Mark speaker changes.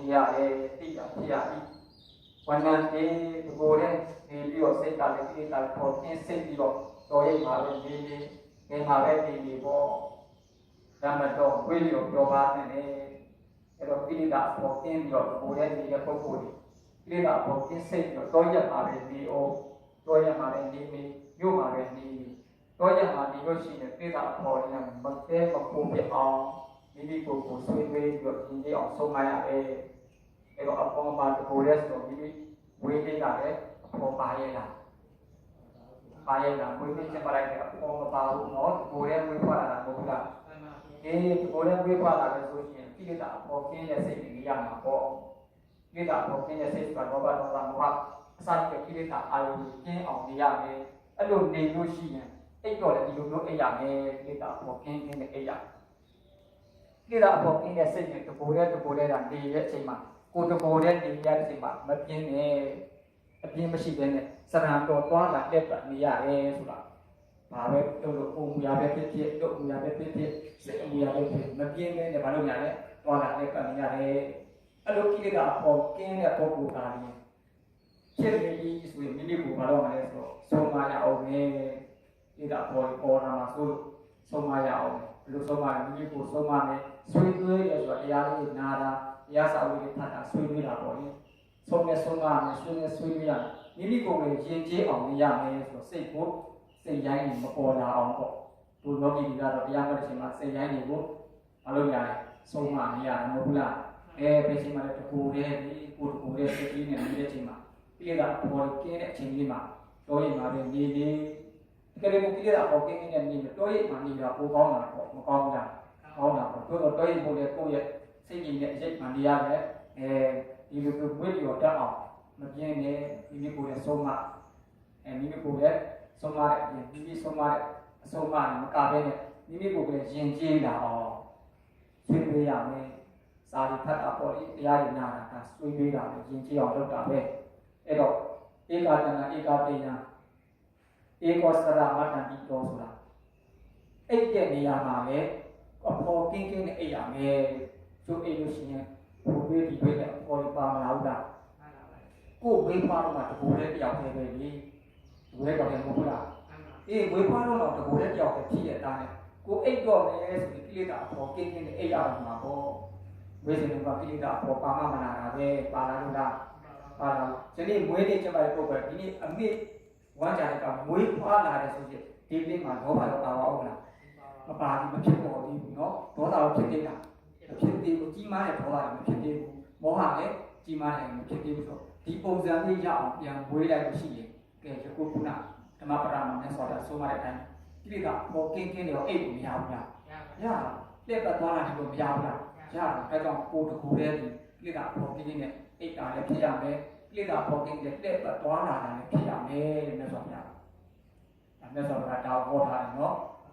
Speaker 1: နေရတယ်သိတာဖြစ်ရသည်ဝန်ခံဒီဒီကိုယ်နဲ့နေပြီးတော့စိတ်ကလည်းကိစ္စပေါ်ပြင်းစိတ်ပြီးတော့တော်ရိပ်ပါပဲနေနေနေမှာပဲနေနေပေါ့ဓမ္မတော်ဝိလျောပြောပါနဲ့အဲ့တော့ကိလေသာပေါ်ပြင်းပြီးတော့ကိုယ်နဲ့နေတဲ့ပုဂ္ဂိုလ်တွေကိလေသာပေါ်ပြင်းစိတ်ပြီးတော့တော်ရက်ပါပဲနေအောင်တော်ရက်ပါပဲနေနေညို့ပါပဲနေနေတော်ရက်ပါနေလို့ရှိရင်ကိလေသာပေါ်ရင်မကဲမပုံပြအောင် မိမိကိုယ်ကိုဆွေးနွေးပြီးတော့ရင်းကြီးအောင်ဆုံးမရတယ်အဲ့တော့အပေါ်မှာတကိုယ်ရဲ့ဆိုတော့မိမိဝေးနေတာလည်းအပေါ်ပါရဲ့လားပါရတာဝိသိချက်ပါလိုက်တဲ့အပေါ်မပါဘူးနော်ကိုယ်ရဲ့ဝိဖွာလာတာမဟုတ်ဘူးလားအေးကိုယ်ရဲ့ဝိဖွာလာတယ်ဆိုရင်ကိလေသာအပေါ်ကင်းတဲ့စိတ်တွေရမှာပေါ့ကိလေသာအပေါ်ကင်းတဲ့စိတ်ဆိုတာတော့ဘာတော့မောဟအစာရကိလေသာအာရုံကင်းအောင်နေရမယ်အဲ့လိုနေလို့ရှိရင်အိတ်တော့လည်းဒီလိုမျိုးအိတ်ရမယ်ကိလေသာအပေါ်ကင်းကင်းတဲ့အိတ်ရ ကိလေသာအပေါ်ကင်းတဲ့စိတ်နဲ့တကိုယ်ရဲ့တကိုယ်ရဲ့ကနေရဲ့အချိန်မှာကိုယ်တကိုယ်ရဲ့နေရတဲ့အချိန်မှာမပြင်းနဲ့အပြင်းမရှိဘဲနဲ့စရံတော်သွားလာတက်တာနေရတယ်ဆိုတာဘာပဲတို့တို့ပုံမူရပဲဖြစ်ဖြစ်တို့မူရပဲဖြစ်ဖြစ်စိတ်မူရပဲဖြစ်မပြင်းပဲနဲ့ဘာလို့ညာလဲသွားလာတက်တာနေရတယ်အဲ့လိုကိလေသာပေါ်ကင်းတဲ့ပုဂ္ဂိုလ်သားရင်ဖြစ်နေပြီဆိုရင်မိမိကိုဘာလို့မလဲဆိုတော့ဆုံးမရအောင်လေကိလေသာပေါ်ပေါ်လာမှာဆိုဆုံးမရအောင် ဘယ်လိုဆုံးမလဲမိမိကိုဆုံးမမယ်ဆွေးနွေးရဆိုတော့တရားလေးနာတာတရားစာအုပ်လေးဖတ်တာဆွေးနွေးတာပေါ့လေဆုံးနဲ့ဆုံးကနဲ့ဆွေးနဲ့ဆွေးရမိမိကိုယ်ကိုရင်ကျေးအောင်ရမယ်ဆိုတော့စိတ်ကိုစိတ်ရိုင်းနေမပေါ်လာအောင်ပေါ့ဘုလောကီတွေကတော့တရားမတစ်ချိန်မှာစိတ်ရိုင်းနေကိုမလုပ်ရရင်ဆုံးမနေရတယ်မဟုတ်ဘူးလားအဲဘယ်ချိန်မှာလဲတကူတဲ့ဒီကိုတကူတဲ့စိတ်ကြီးနဲ့နေတဲ့ချိန်မှာပြည့်တာပေါ်ကင်းတဲ့အချိန်လေးမှာတော့ရင်မှာပဲနေနေတ ကယ်လို့ပြည့်တာပေါ်ကင်းနေတဲ့နေတော့ရင်မှာနေတာပိုကောင်းတာပေါ့မကောင်းဘူးလားကောင်းတာပေါ့တို့တော့ရင်ပို့တဲ့ကိုယ့်ရဲ့စိတ်ကြီးနဲ့အရေးမှန်ရတယ်အဲဒီလိုမျိုးဝိလျော်တတ်အောင်မပြင်းနဲ့မိမိကိုယ်ရဲ့ဆုံးမအဲမိမိကိုယ်ရဲ့ဆုံးမတဲ့အပြင်မိမိဆုံးမတဲ့အဆုံးအမမကဘဲနဲ့မိမိကိုယ်ရဲ့ယဉ်ကျေးလာအောင်ဆွေးနွေးရမယ်စာရီဖတ်တာပေါ်လေတရားရည်နာတာကဆွေးနွေးတာပဲယဉ်ကျေးအောင်လုပ်တာပဲအဲ့တော့ဧကာတနာဧကာပညာ ဧကောစရမတ္တန်တိတော်ဆိုတာအဲ့တဲ့နေရာမှာပဲအဖို့ကင်းကင်းနဲ့အိပ်ရမယ်ကျိုးအိပ်လို့ရှိရင်ဘုရားဒီဘက်နဲ့ပေါ်ပါမလာဘူးလားကိုယ်ဝေးဖွားတော့မှတကူတဲ့တယောက်ပဲပဲလေတကူတဲ့ကြောက်တယ်မဟုတ်လားအေးဝေးဖွားတော့တော့တကူတဲ့တယောက်ပဲဖြစ်ရတာနဲ့ကိုအိတ်တော့မယ်ဆိုပြီးကိလေသာအပေါ်ကင်းကင်းနဲ့အိတ်ရအောင်မှာပေါ့ဝေးစင်ကကိလေသာအပေါ်ပါမမနာတာပဲပါလာလို့လားပါလာဒီနေ့မွေးနေ့ကျမတဲ့ပုဂ္ဂိုလ်ဒီနေ့အမိ ဝမ်းကြတဲ့ကမွေးဖွားလာတဲ့ဆိုရင်ဒီနေ့မှာလောဘတော့ပါပါအောင်လားမပါဘူးမဖြစ်ပေါ်သေးဘူးเนาะဒေါသတော့ဖြစ်နေတာမဖြစ်သေးဘူးကြီးမားတဲ့ဒေါသမဖြစ်သေးဘူးမောဟလည်းကြီးမားတယ်မဖြစ်သေးဘူးဆို ဒီပုံစံလေးရအောင်ပြန်ဝေးလိုက်လို့ရှိရင်ကဲယခုခုနဓမ္မပရမနဲ့ဆိုတာဆိုမှတဲ့အတိုင်းဒီကပေါ်ကင်းကင်းတွေတော့အိတ်ကိုမရဘူးလားရလက်ပတ်သွားတာဒီလိုမရဘူးလားရတယ်အဲကြောင့်ကိုတကူတဲ့ဒီကိလေသာပေါ်ကင်းကင်းနဲ့အိတ်တာလည်းဖြစ်ရမယ် ကိလေသာပေါ်ကင်းတဲ့လက်ပတ်သွားတာလည်းဖြစ်ရမယ်တဲ့မြတ်စွာဘုရားဒါမြတ်စွာဘုရားတောင်းဟောထားတယ်နော်